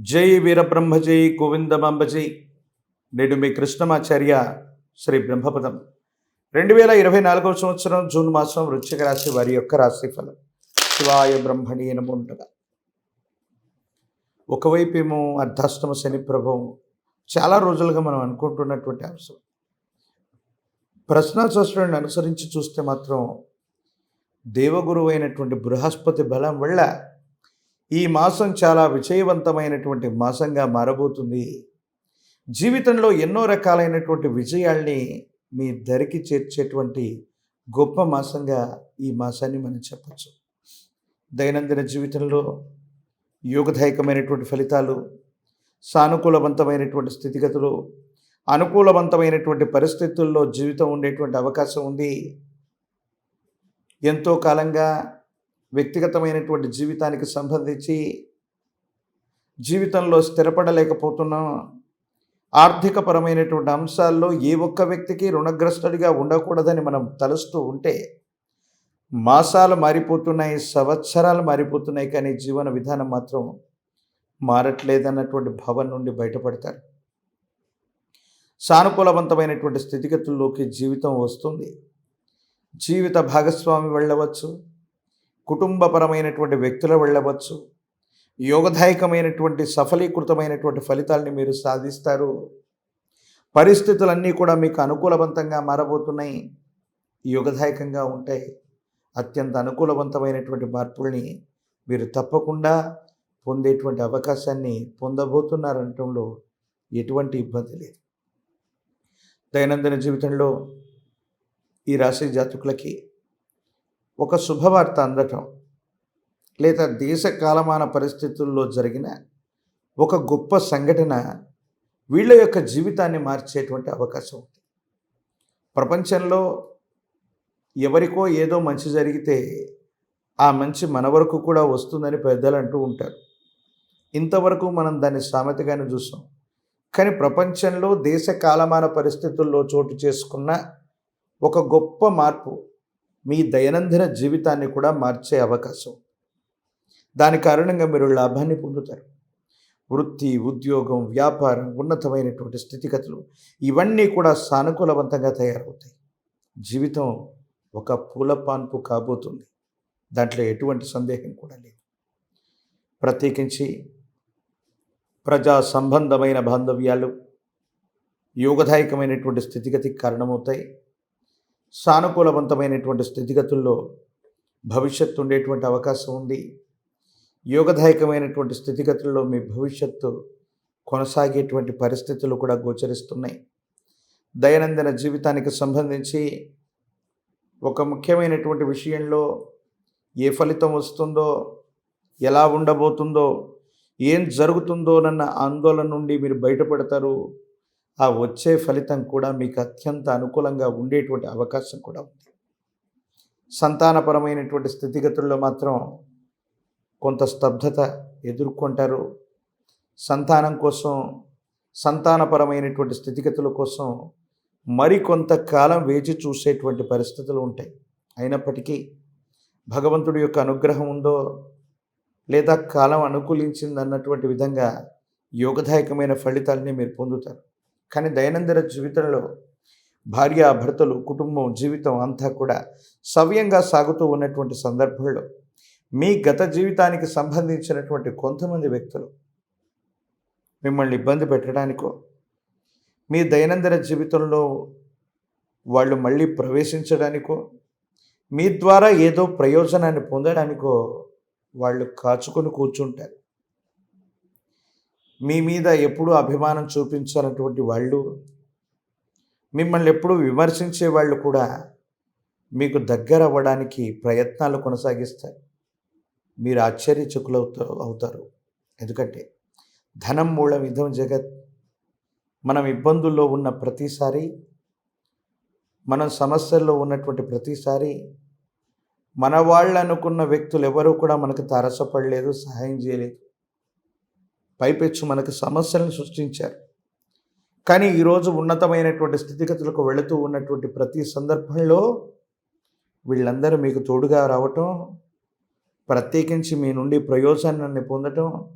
జై వీరబ్రహ్మ జై గోవిందమాంబ జై నేడు మీ కృష్ణమాచార్య శ్రీ బ్రహ్మపదం. రెండు వేల ఇరవై నాలుగవ సంవత్సరం జూన్ మాసం వృశ్చిక రాశి వారి యొక్క రాశి ఫలం శివాయ బ్రహ్మణి ఉండగా ఒకవైపు ఏమో అర్ధాష్టమ శని ప్రభావం. చాలా రోజులుగా మనం అనుకుంటున్నటువంటి అంశం. ప్రశ్నాశాస్త్రాన్ని అనుసరించి చూస్తే మాత్రం దేవగురువు అయినటువంటి బృహస్పతి బలం వల్ల ఈ మాసం చాలా విజయవంతమైనటువంటి మాసంగా మారబోతుంది. జీవితంలో ఎన్నో రకాలైనటువంటి విజయాల్ని మీ దరికి చేర్చేటువంటి గొప్ప మాసంగా ఈ మాసాన్ని మనం చెప్పచ్చు. దైనందిన జీవితంలో యోగదాయకమైనటువంటి ఫలితాలు సానుకూలవంతమైనటువంటి స్థితిగతులు అనుకూలవంతమైనటువంటి పరిస్థితుల్లో జీవితం ఉండేటువంటి అవకాశం ఉంది. ఎంతో కాలంగా వ్యక్తిగతమైనటువంటి జీవితానికి సంబంధించి జీవితంలో స్థిరపడలేకపోతున్నాం. ఆర్థికపరమైనటువంటి అంశాల్లో ఏ ఒక్క వ్యక్తికి రుణగ్రస్తుడిగా ఉండకూడదని మనం తలుస్తూ ఉంటే మాసాలు మారిపోతున్నాయి సంవత్సరాలు మారిపోతున్నాయి కానీ జీవన విధానం మాత్రం మారట్లేదన్నటువంటి భావం నుండి బయటపడతారు. సానుకూలవంతమైనటువంటి స్థితిగతుల్లోకి జీవితం వస్తుంది. జీవిత భాగస్వామి వెళ్ళవచ్చు. కుటుంబపరమైనటువంటి వ్యక్తులు వెళ్ళవచ్చు. యోగదాయకమైనటువంటి సఫలీకృతమైనటువంటి ఫలితాలని మీరు సాధిస్తారు. పరిస్థితులన్నీ కూడా మీకు అనుకూలవంతంగా మారబోతున్నాయి. యోగదాయకంగా ఉంటాయి. అత్యంత అనుకూలవంతమైనటువంటి మార్పుల్ని మీరు తప్పకుండా పొందేటువంటి అవకాశాన్ని పొందబోతున్నారనటంలో ఎటువంటి ఇబ్బంది లేదు. దైనందిన జీవితంలో ఈ రాశి జాతకులకి ఒక శుభవార్త అందటం లేదా దేశ కాలమాన పరిస్థితుల్లో జరిగిన ఒక గొప్ప సంఘటన వీళ్ళ యొక్క జీవితాన్ని మార్చేటువంటి అవకాశం ఉంది. ప్రపంచంలో ఎవరికో ఏదో మంచి జరిగితే ఆ మంచి మన వరకు కూడా వస్తుందని పెద్దలు అంటూ ఉంటారు. ఇంతవరకు మనం దాన్ని సామెతగానే చూసాం. కానీ ప్రపంచంలో దేశ కాలమాన పరిస్థితుల్లో చోటు చేసుకున్న ఒక గొప్ప మార్పు మీ దైనందిన జీవితాన్ని కూడా మార్చే అవకాశం. దాని కారణంగా మీరు లాభాన్ని పొందుతారు. వృత్తి ఉద్యోగం వ్యాపారం ఉన్నతమైనటువంటి స్థితిగతులు ఇవన్నీ కూడా సానుకూలవంతంగా తయారవుతాయి. జీవితం ఒక పూల పాన్పు కాబోతుంది. దాంట్లో ఎటువంటి సందేహం కూడా లేదు. ప్రత్యేకించి ప్రజా సంబంధమైన బాంధవ్యాలు యోగదాయకమైనటువంటి స్థితిగతికి కారణమవుతాయి. సానుకూలవంతమైనటువంటి స్థితిగతుల్లో భవిష్యత్తు ఉండేటువంటి అవకాశం ఉంది. యోగదాయకమైనటువంటి స్థితిగతుల్లో మీ భవిష్యత్తు కొనసాగేటువంటి పరిస్థితులు కూడా గోచరిస్తున్నాయి. దైనందిన జీవితానికి సంబంధించి ఒక ముఖ్యమైనటువంటి విషయంలో ఏ ఫలితం వస్తుందో ఎలా ఉండబోతుందో ఏం జరుగుతుందోనన్న ఆందోళన నుండి మీరు బయటపడతారు. ఆ వచ్చే ఫలితం కూడా మీకు అత్యంత అనుకూలంగా ఉండేటువంటి అవకాశం కూడా ఉంది. సంతానపరమైనటువంటి స్థితిగతుల్లో మాత్రం కొంత స్తబ్దత ఎదుర్కొంటారు. సంతానం కోసం సంతానపరమైనటువంటి స్థితిగతుల కోసం మరికొంతకాలం వేచి చూసేటువంటి పరిస్థితులు ఉంటాయి. అయినప్పటికీ భగవంతుడి యొక్క అనుగ్రహం ఉందో లేదా కాలం అనుకూలించింది అన్నటువంటి విధంగా యోగదాయకమైన ఫలితాలని మీరు పొందుతారు. కానీ దైనందిన జీవితంలో భార్య భర్తలు కుటుంబం జీవితం అంతా కూడా సవ్యంగా సాగుతూ ఉన్నటువంటి సందర్భంలో మీ గత జీవితానికి సంబంధించినటువంటి కొంతమంది వ్యక్తులు మిమ్మల్ని ఇబ్బంది పెట్టడానికో మీ దైనందిన జీవితంలో వాళ్ళు మళ్ళీ ప్రవేశించడానికో మీ ద్వారా ఏదో ప్రయోజనాన్ని పొందడానికో వాళ్ళు కాచుకొని కూర్చుంటారు. మీ మీద ఎప్పుడూ అభిమానం చూపించాలన్నటువంటి వాళ్ళు మిమ్మల్ని ఎప్పుడూ విమర్శించే వాళ్ళు కూడా మీకు దగ్గర అవ్వడానికి ప్రయత్నాలు కొనసాగిస్తారు. మీరు ఆశ్చర్యచకులవుతా అవుతారు. ఎందుకంటే ధనం మూలం ఇదం జగత్. మనం ఇబ్బందుల్లో ఉన్న ప్రతిసారి మనం సమస్యల్లో ఉన్నటువంటి ప్రతిసారి మన వాళ్ళు అనుకున్న వ్యక్తులు ఎవరూ కూడా మనకు తారసపడలేదు సహాయం చేయలేదు. పైపెచ్చు మనకు సమస్యలను సృష్టించారు. కానీ ఈరోజు ఉన్నతమైనటువంటి స్థితిగతులకు వెళుతూ ఉన్నటువంటి ప్రతి సందర్భంలో వీళ్ళందరూ మీకు తోడుగా రావటం ప్రత్యేకించి మీ నుండి ప్రయోజనాన్ని పొందటం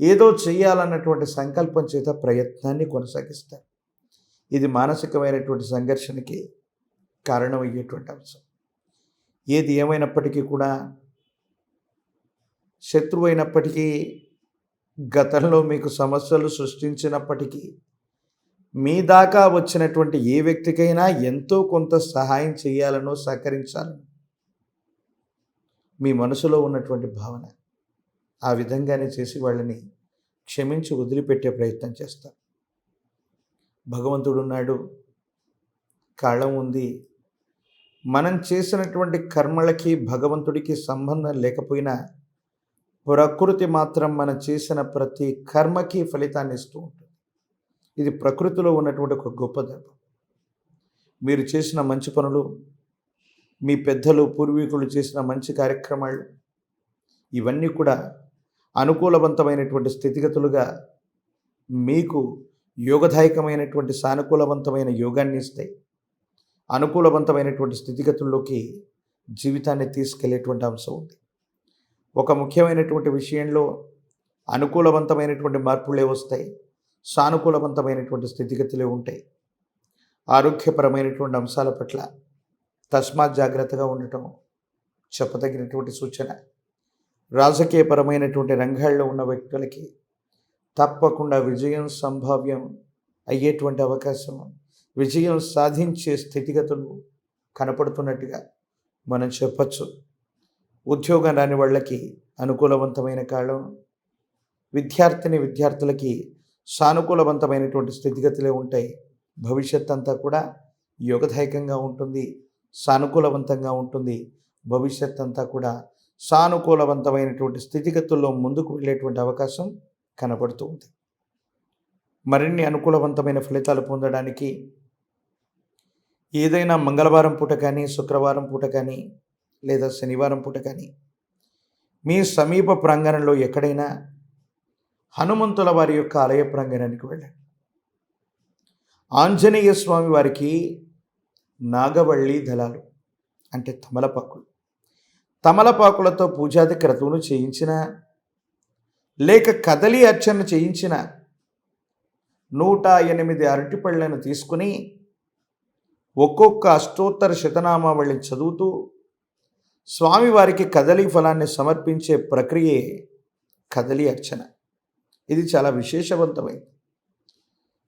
ఏదో చేయాలన్నటువంటి సంకల్పం చేత ప్రయత్నాన్ని కొనసాగిస్తారు. ఇది మానసికమైనటువంటి సంఘర్షణకి కారణమయ్యేటువంటి అంశం. ఏది ఏమైనప్పటికీ కూడా శత్రువు అయినప్పటికీ గతంలో మీకు సమస్యలు సృష్టించినప్పటికీ మీ దాకా వచ్చినటువంటి ఏ వ్యక్తికైనా ఎంతో కొంత సహాయం చేయాలనో సహకరించాలను మీ మనసులో ఉన్నటువంటి భావన ఆ విధంగానే చేసి వాళ్ళని క్షమించి వదిలిపెట్టే ప్రయత్నం చేస్తారు భగవంతుడు ఉన్నాడు కాళ్ళం ఉంది. మనం చేసినటువంటి కర్మలకి భగవంతుడికి సంబంధం లేకపోయినా ప్రకృతి మాత్రం మనం చేసిన ప్రతి కర్మకి ఫలితాన్ని ఇస్తూ ఉంటుంది. ఇది ప్రకృతిలో ఉన్నటువంటి ఒక గొప్ప దైవం మీరు చేసిన మంచి పనులు మీ పెద్దలు పూర్వీకులు చేసిన మంచి కార్యక్రమాలు ఇవన్నీ కూడా అనుకూలవంతమైనటువంటి స్థితిగతులుగా మీకు యోగదాయకమైనటువంటి సానుకూలవంతమైన యోగాన్ని ఇస్తాయి. అనుకూలవంతమైనటువంటి స్థితిగతుల్లోకి జీవితాన్ని తీసుకెళ్ళేటువంటి అంశం ఉంది. ఒక ముఖ్యమైనటువంటి విషయంలో అనుకూలవంతమైనటువంటి మార్పులే వస్తాయి. సానుకూలవంతమైనటువంటి స్థితిగతులే ఉంటాయి. ఆరోగ్యపరమైనటువంటి అంశాల పట్ల తస్మాత్ జాగ్రత్తగా ఉండటం చెప్పదగినటువంటి సూచన. రాజకీయపరమైనటువంటి రంగాల్లో ఉన్న వ్యక్తులకి తప్పకుండా విజయం సంభావ్యం అయ్యేటువంటి అవకాశం విజయం సాధించే స్థితిగతులు కనపడుతున్నట్టుగా మనం చెప్పచ్చు. ఉద్యోగం రాని వాళ్ళకి అనుకూలవంతమైన కాలం విద్యార్థిని విద్యార్థులకి సానుకూలవంతమైనటువంటి స్థితిగతులే ఉంటాయి. భవిష్యత్ అంతా కూడా యోగదాయకంగా ఉంటుంది సానుకూలవంతంగా ఉంటుంది. భవిష్యత్ అంతా కూడా సానుకూలవంతమైనటువంటి స్థితిగతుల్లో ముందుకు వెళ్ళేటువంటి అవకాశం కనబడుతుంది ఉంది. మరిన్ని అనుకూలవంతమైన ఫలితాలు పొందడానికి ఏదైనా మంగళవారం పూట కానీ శుక్రవారం పూట కానీ లేదా శనివారం పూట కానీ. మీ సమీప ప్రాంగణంలో ఎక్కడైనా హనుమంతుల వారి యొక్క ఆలయ ప్రాంగణానికి వెళ్ళండి. ఆంజనేయ స్వామి వారికి నాగవళ్ళి దళాలు అంటే తమలపాకులు. తమలపాకులతో పూజాది క్రతువును చేయించిన లేక కదలి అర్చన చేయించిన నూట ఎనిమిది అరటిపళ్ళను తీసుకుని ఒక్కొక్క అష్టోత్తర శతనామావళిని చదువుతూ స్వామివారికి కదలి ఫలాన్ని సమర్పించే ప్రక్రియే కదలి అర్చన. ఇది చాలా విశేషవంతమైంది.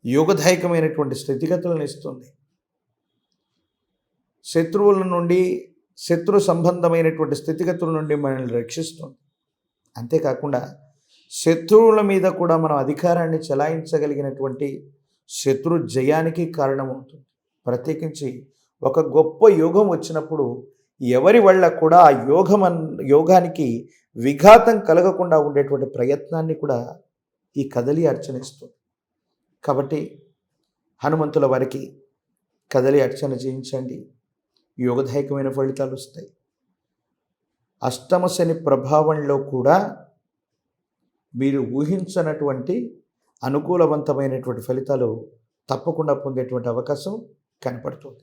యోగదాయకమైనటువంటి స్థితిగతులను ఇస్తుంది. శత్రువుల నుండి శత్రు సంబంధమైనటువంటి స్థితిగతుల నుండి మనల్ని రక్షిస్తుంది. అంతేకాకుండా శత్రువుల మీద కూడా మనం అధికారాన్ని చెలాయించగలిగినటువంటి శత్రు జయానికి కారణమవుతుంది. ప్రత్యేకించి ఒక గొప్ప యోగం వచ్చినప్పుడు ఎవరి వల్ల కూడా ఆ యోగం యోగానికి విఘాతం కలగకుండా ఉండేటువంటి ప్రయత్నాన్ని కూడా ఈ కదలి అర్చనిస్తుంది. కాబట్టి హనుమంతుల వారికి కదలి అర్చన చేయించండి. యోగదాయకమైన ఫలితాలు వస్తాయి. అష్టమ శని ప్రభావంలో కూడా మీరు ఊహించనటువంటి అనుకూలవంతమైనటువంటి ఫలితాలు తప్పకుండా పొందేటువంటి అవకాశం కనపడుతుంది.